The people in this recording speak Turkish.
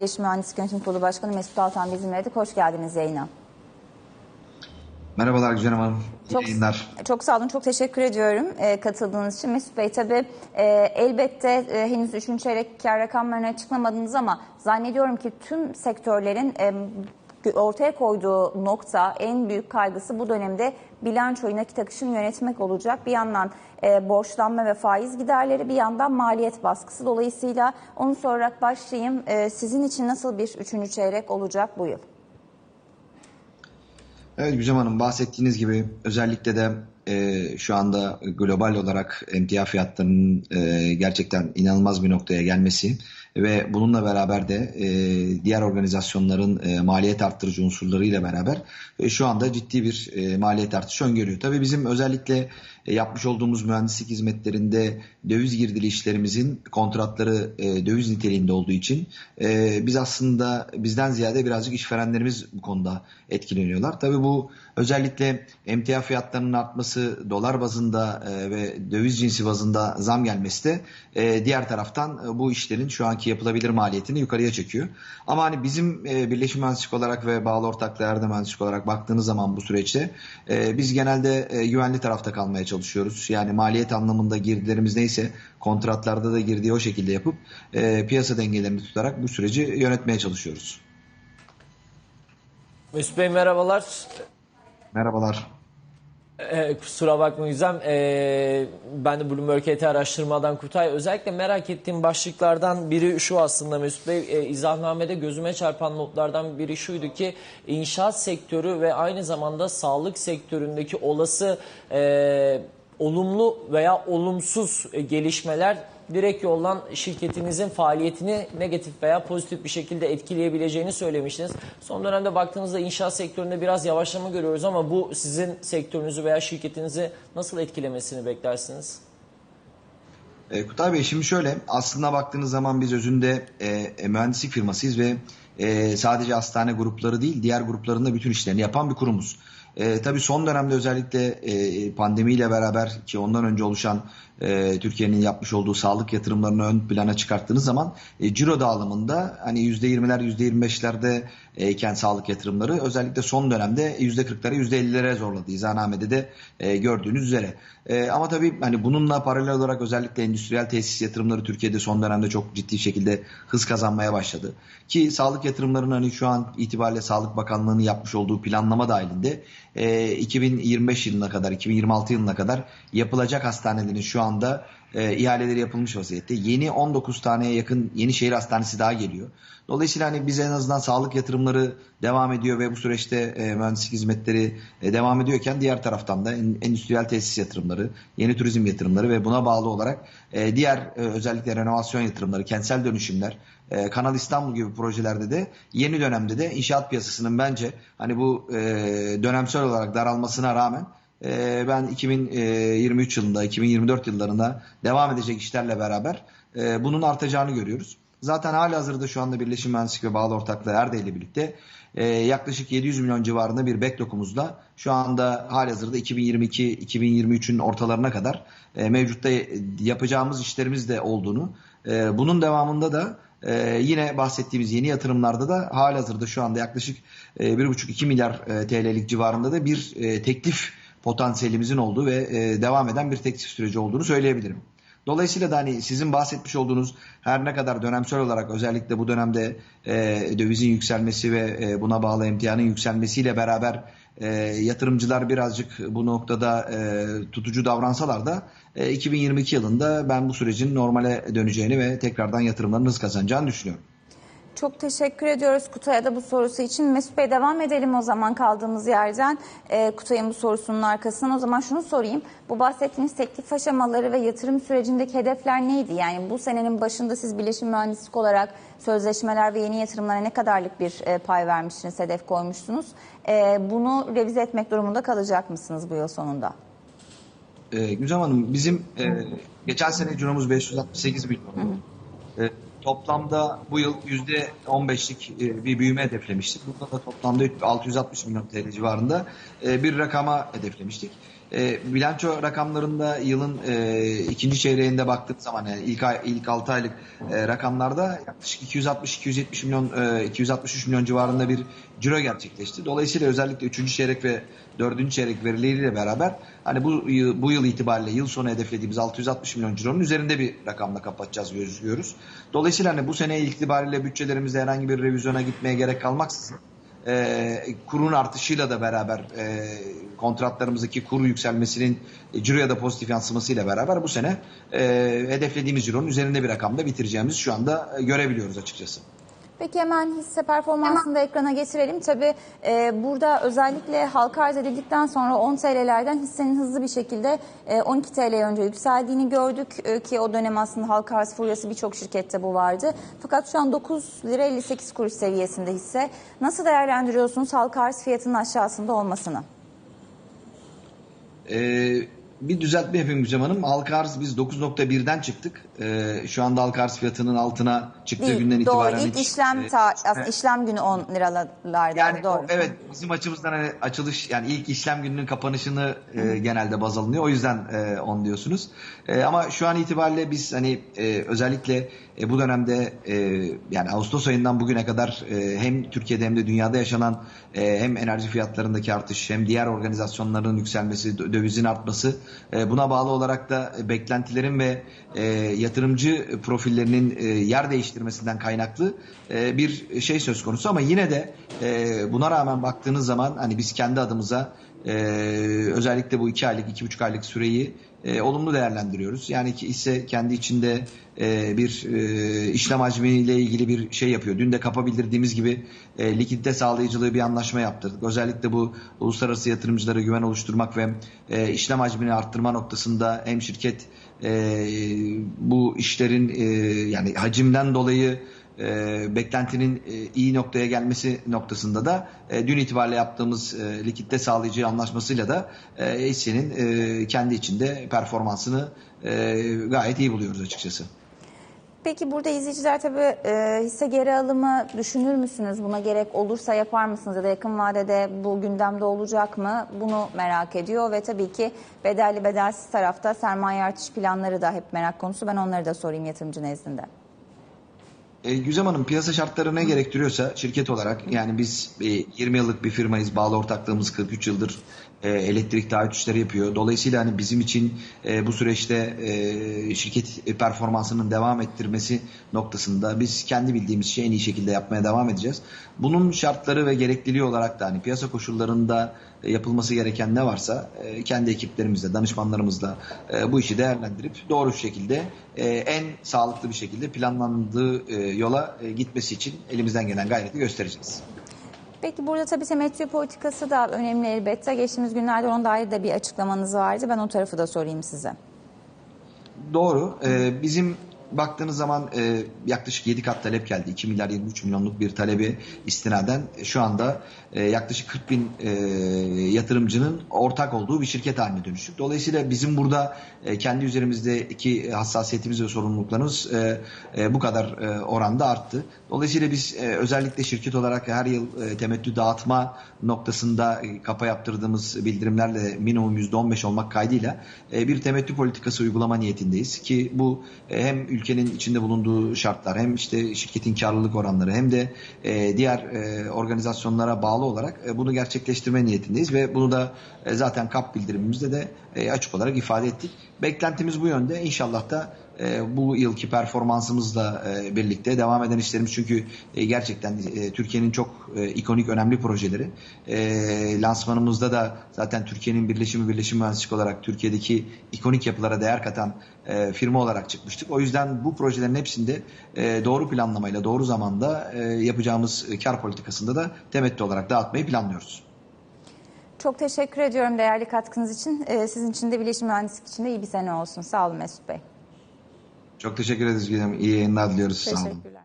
Bilişim Mühendislik Yönetim Kurulu Başkanı Mesut Altan bizimleydik. Hoş geldiniz yayına. Merhabalar Güzel Hanım. İyi Çok, yayınlar. çok sağ olun, çok teşekkür ediyorum e, katıldığınız için. Mesut Bey tabii e, elbette e, henüz 3. çeyrek kar rakamlarını açıklamadınız ama zannediyorum ki tüm sektörlerin e, ortaya koyduğu nokta en büyük kaygısı bu dönemde bilançoyu nakit akışını yönetmek olacak. Bir yandan e, borçlanma ve faiz giderleri bir yandan maliyet baskısı. Dolayısıyla onu sorarak başlayayım. E, sizin için nasıl bir 3. çeyrek olacak bu yıl? Evet Güzel Hanım bahsettiğiniz gibi özellikle de e, şu anda global olarak emtia fiyatlarının e, gerçekten inanılmaz bir noktaya gelmesi ve bununla beraber de e, diğer organizasyonların e, maliyet arttırıcı unsurlarıyla beraber e, şu anda ciddi bir e, maliyet artışı öngörüyor. Tabii bizim özellikle e, yapmış olduğumuz mühendislik hizmetlerinde döviz girdili işlerimizin kontratları e, döviz niteliğinde olduğu için e, biz aslında bizden ziyade birazcık işverenlerimiz bu konuda etkileniyorlar. Tabii bu özellikle emtia fiyatlarının artması, dolar bazında e, ve döviz cinsi bazında zam gelmesi de e, diğer taraftan e, bu işlerin şu anki yapılabilir maliyetini yukarıya çekiyor. Ama hani bizim e, Birleşim Mühendislik olarak ve bağlı ortaklığa mühendislik olarak baktığınız zaman bu süreçte e, biz genelde e, güvenli tarafta kalmaya çalışıyoruz. Yani maliyet anlamında girdilerimiz neyse kontratlarda da girdiği o şekilde yapıp e, piyasa dengelerini tutarak bu süreci yönetmeye çalışıyoruz. Mesut Bey merhabalar. Merhabalar. Ee, kusura bakmayın Gizem. Ee, ben de Bloomberg ET araştırmadan Kutay. Özellikle merak ettiğim başlıklardan biri şu aslında Mesut Bey. E, izahnamede gözüme çarpan notlardan biri şuydu ki inşaat sektörü ve aynı zamanda sağlık sektöründeki olası e, olumlu veya olumsuz e, gelişmeler direkt yoldan şirketinizin faaliyetini negatif veya pozitif bir şekilde etkileyebileceğini söylemiştiniz. Son dönemde baktığınızda inşaat sektöründe biraz yavaşlama görüyoruz ama bu sizin sektörünüzü veya şirketinizi nasıl etkilemesini beklersiniz? E, Kutay Bey şimdi şöyle aslında baktığınız zaman biz özünde e, e, mühendislik firmasıyız ve e, sadece hastane grupları değil diğer grupların da bütün işlerini yapan bir kurumuz. E, tabii son dönemde özellikle e, pandemiyle beraber ki ondan önce oluşan e, Türkiye'nin yapmış olduğu sağlık yatırımlarını ön plana çıkarttığınız zaman e, ciro dağılımında hani %20'ler %25'lerde e, iken sağlık yatırımları özellikle son dönemde %40'lara %50'lere zorladı. İzahnamede de e, gördüğünüz üzere. E, ama tabii hani bununla paralel olarak özellikle endüstriyel tesis yatırımları Türkiye'de son dönemde çok ciddi şekilde hız kazanmaya başladı. Ki sağlık yatırımlarının hani şu an itibariyle Sağlık Bakanlığı'nın yapmış olduğu planlama dahilinde e, 2025 yılına kadar 2026 yılına kadar yapılacak hastanelerin şu anda e, ihaleleri yapılmış vaziyette. Yeni 19 taneye yakın yeni şehir hastanesi daha geliyor. Dolayısıyla hani biz en azından sağlık yatırımları devam ediyor ve bu süreçte e, mühendislik hizmetleri e, devam ediyorken diğer taraftan da en, endüstriyel tesis yatırımları, yeni turizm yatırımları ve buna bağlı olarak e, diğer e, özellikle renovasyon yatırımları, kentsel dönüşümler, e, Kanal İstanbul gibi projelerde de yeni dönemde de inşaat piyasasının bence hani bu e, dönemsel olarak daralmasına rağmen e, ben 2023 yılında, 2024 yıllarında devam edecek işlerle beraber e, bunun artacağını görüyoruz. Zaten hali hazırda şu anda Birleşim Mühendislik ve Bağlı Ortaklığı Erde ile birlikte e, yaklaşık 700 milyon civarında bir backlokumuzla şu anda hali hazırda 2022-2023'ün ortalarına kadar e, mevcutta yapacağımız işlerimiz de olduğunu, e, bunun devamında da ee, yine bahsettiğimiz yeni yatırımlarda da halihazırda şu anda yaklaşık e, 1,5-2 milyar e, TL'lik civarında da bir e, teklif potansiyelimizin olduğu ve e, devam eden bir teklif süreci olduğunu söyleyebilirim. Dolayısıyla da hani sizin bahsetmiş olduğunuz her ne kadar dönemsel olarak özellikle bu dönemde e, dövizin yükselmesi ve e, buna bağlı emtianın yükselmesiyle beraber e, yatırımcılar birazcık bu noktada e, tutucu davransalar da e, 2022 yılında ben bu sürecin normale döneceğini ve tekrardan yatırımların hız kazanacağını düşünüyorum. Çok teşekkür ediyoruz Kutay'a da bu sorusu için. Mesut Bey devam edelim o zaman kaldığımız yerden. E, Kutay'ın bu sorusunun arkasından o zaman şunu sorayım. Bu bahsettiğiniz teklif aşamaları ve yatırım sürecindeki hedefler neydi? Yani bu senenin başında siz Birleşim Mühendislik olarak sözleşmeler ve yeni yatırımlara ne kadarlık bir e, pay vermiştiniz, hedef koymuştunuz? E, bunu revize etmek durumunda kalacak mısınız bu yıl sonunda? E, Güzem Hanım bizim e, geçen sene ciromuz 568 milyon. E, toplamda bu yıl %15'lik e, bir büyüme hedeflemiştik. Burada da toplamda 660 milyon TL civarında e, bir rakama hedeflemiştik. E, bilanço rakamlarında yılın e, ikinci çeyreğinde baktığımız zaman yani ilk ilk 6 aylık e, rakamlarda yaklaşık 260-270 milyon e, 263 milyon civarında bir ciro gerçekleşti. Dolayısıyla özellikle 3. çeyrek ve 4. çeyrek verileriyle beraber hani bu bu yıl itibariyle yıl sonu hedeflediğimiz 660 milyon cironun üzerinde bir rakamla kapatacağız gözüküyoruz. Dolayısıyla hani bu sene itibariyle bütçelerimizde herhangi bir revizyona gitmeye gerek kalmaksızın e, kurun artışıyla da beraber e, kontratlarımızdaki kur yükselmesinin e, ciroya da pozitif yansımasıyla beraber bu sene e, hedeflediğimiz cironun üzerinde bir rakamda bitireceğimizi şu anda e, görebiliyoruz açıkçası. Peki hemen hisse performansını da ekrana getirelim. Tabii e, burada özellikle halka arz edildikten sonra 10 TL'lerden hissenin hızlı bir şekilde e, 12 TL'ye önce yükseldiğini gördük e, ki o dönem aslında halka arz furyası birçok şirkette bu vardı. Fakat şu an 9 lira 58 kuruş seviyesinde hisse. Nasıl değerlendiriyorsunuz halka arz fiyatının aşağısında olmasını? Ee, bir düzeltme yapayım Gülcem Hanım. Halka arz biz 9.1'den çıktık. Ee, şu anda halka arz fiyatının altına çıktığı Değil, günden doğru. itibaren İlk hiç, işlem e, ta, aslında işlem günü 10 liralardaydı. Yani doğru. o- evet bizim açımızdan hani açılış yani ilk işlem gününün kapanışını e, genelde baz alınıyor. O yüzden e, on diyorsunuz. E, ama şu an itibariyle biz hani e, özellikle e, bu dönemde e, yani Ağustos ayından bugüne kadar e, hem Türkiye'de hem de dünyada yaşanan e, hem enerji fiyatlarındaki artış hem diğer organizasyonların yükselmesi, dö- dövizin artması buna bağlı olarak da e, beklentilerin ve e, yatırımcı profillerinin e, yer değiştirmesinden kaynaklı e, bir şey söz konusu. Ama yine de e, buna rağmen baktığınız zaman hani biz kendi adımıza e, özellikle bu iki aylık, iki buçuk aylık süreyi e, olumlu değerlendiriyoruz. Yani ki ise kendi içinde e, bir e, işlem hacmiyle ilgili bir şey yapıyor. Dün de kapa bildirdiğimiz gibi e, likidite sağlayıcılığı bir anlaşma yaptırdık. Özellikle bu uluslararası yatırımcılara güven oluşturmak ve e, işlem hacmini arttırma noktasında hem şirket e, bu işlerin e, yani hacimden dolayı e, beklentinin e, iyi noktaya gelmesi noktasında da e, dün itibariyle yaptığımız e, likitte sağlayıcı anlaşmasıyla da e, hissenin e, kendi içinde performansını e, gayet iyi buluyoruz açıkçası. Peki burada izleyiciler tabii e, hisse geri alımı düşünür müsünüz? Buna gerek olursa yapar mısınız ya da yakın vadede bu gündemde olacak mı? Bunu merak ediyor ve tabii ki bedelli bedelsiz tarafta sermaye artış planları da hep merak konusu. Ben onları da sorayım yatırımcı nezdinde. E, Güzem Hanım piyasa şartları ne gerektiriyorsa şirket olarak yani biz e, 20 yıllık bir firmayız. Bağlı ortaklığımız 43 yıldır e, elektrik taahhüt işleri yapıyor. Dolayısıyla hani bizim için e, bu süreçte e, şirket performansının devam ettirmesi noktasında biz kendi bildiğimiz şeyi en iyi şekilde yapmaya devam edeceğiz. Bunun şartları ve gerekliliği olarak da hani piyasa koşullarında e, yapılması gereken ne varsa e, kendi ekiplerimizle, danışmanlarımızla e, bu işi değerlendirip doğru şekilde e, en sağlıklı bir şekilde planlandığı e, yola e, gitmesi için elimizden gelen gayreti göstereceğiz. Peki burada tabii temettü politikası da önemli elbette. Geçtiğimiz günlerde ona dair de bir açıklamanız vardı. Ben o tarafı da sorayım size. Doğru. Ee, bizim baktığınız zaman e, yaklaşık 7 kat talep geldi. 2 milyar 23 milyonluk bir talebi istinaden e, şu anda e, yaklaşık 40 bin e, yatırımcının ortak olduğu bir şirket haline dönüştük. Dolayısıyla bizim burada e, kendi üzerimizdeki hassasiyetimiz ve sorumluluklarımız e, e, bu kadar e, oranda arttı. Dolayısıyla biz e, özellikle şirket olarak her yıl e, temettü dağıtma noktasında e, kapa yaptırdığımız bildirimlerle minimum %15 olmak kaydıyla e, bir temettü politikası uygulama niyetindeyiz ki bu e, hem ülkenin içinde bulunduğu şartlar hem işte şirketin karlılık oranları hem de e, diğer e, organizasyonlara bağlı olarak e, bunu gerçekleştirme niyetindeyiz ve bunu da e, zaten kap bildirimimizde de e, açık olarak ifade ettik. Beklentimiz bu yönde. İnşallah da e, bu yılki performansımızla e, birlikte devam eden işlerimiz çünkü e, gerçekten e, Türkiye'nin çok e, ikonik önemli projeleri. E, lansmanımızda da zaten Türkiye'nin birleşimi birleşim mühendislik olarak Türkiye'deki ikonik yapılara değer katan e, firma olarak çıkmıştık. O yüzden bu projelerin hepsinde e, doğru planlamayla doğru zamanda e, yapacağımız kar politikasında da temettü olarak dağıtmayı planlıyoruz. Çok teşekkür ediyorum değerli katkınız için. Ee, sizin için de bilişim mühendislik için de iyi bir sene olsun. Sağ olun Mesut Bey. Çok teşekkür ederiz. Gülüm. İyi yayınlar diliyoruz. Teşekkürler.